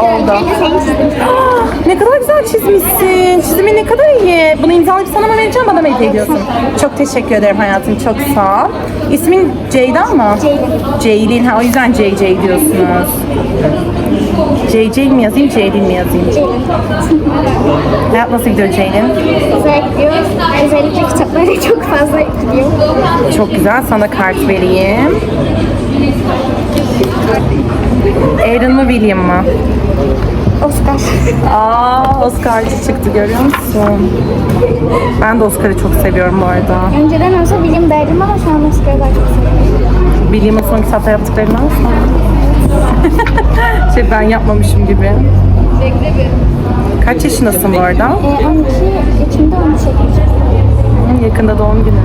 Oldu. Ne kadar güzel çizmişsin. Çizimi ne kadar iyi. Bunu imzalayıp sana mı vereceğim, bana mı hediye ediyorsun? Çok teşekkür ederim hayatım, çok sağ ol. İsmin Ceyda mı? Ceylin. Ha o yüzden CC diyorsunuz. CC mi yazayım, Ceylin mi yazayım? Hayat nasıl gidiyor Ceylin? Güzel gidiyor. Özellikle kitaplara çok fazla gidiyor. Çok güzel, sana kart vereyim. Aaron mı William mı? Oscar. Aa, Oscar'cı çıktı görüyor musun? Ben de Oscar'ı çok seviyorum bu arada. Önceden olsa bilim derdim ama şu an Oscar'ı daha çok seviyorum. William'ın son kitapta yaptıklarından mı? şey ben yapmamışım gibi. Kaç yaşındasın bu arada? Ee, 12 Ekim'de 13 Ekim. Hı, Yakında doğum günün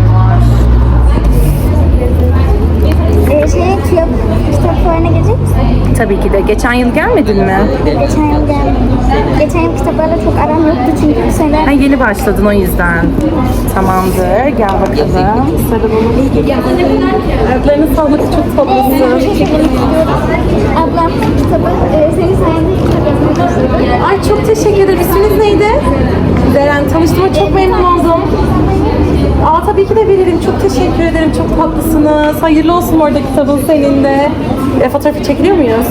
Tabii ki de. Geçen yıl gelmedin mi? Geçen yıl gelmedim. Geçen yıl kitaplarla çok aram yoktu çünkü bu sene Ha, yeni başladın o yüzden. Tamamdır. Gel bakalım. Sarılalım. Ayaklarını sağlık çok tatlısın. ablam kitabı e, senin sayende başladı. Ay çok teşekkür ederim. İsminiz neydi? Deren. Tanıştığıma çok memnun oldum. Aa tabii ki de veririm. Çok teşekkür ederim. Çok tatlısınız. Hayırlı olsun orada kitabın senin de. E, fotoğrafı çekiliyor muyuz?